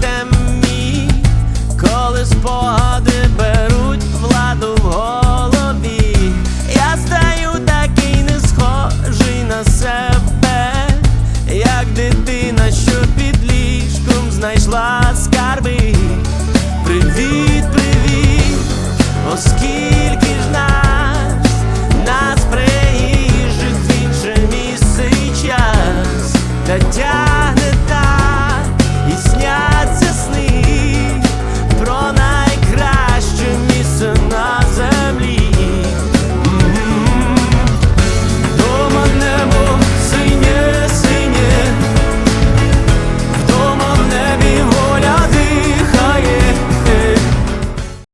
темні, коли спогади беруть владу в голові, я стаю такий не схожий на себе, як дитина, що під ліжком знайшла скарби. Привіт, привіт, оскільки ж нас нас приїжджих в інше час. Та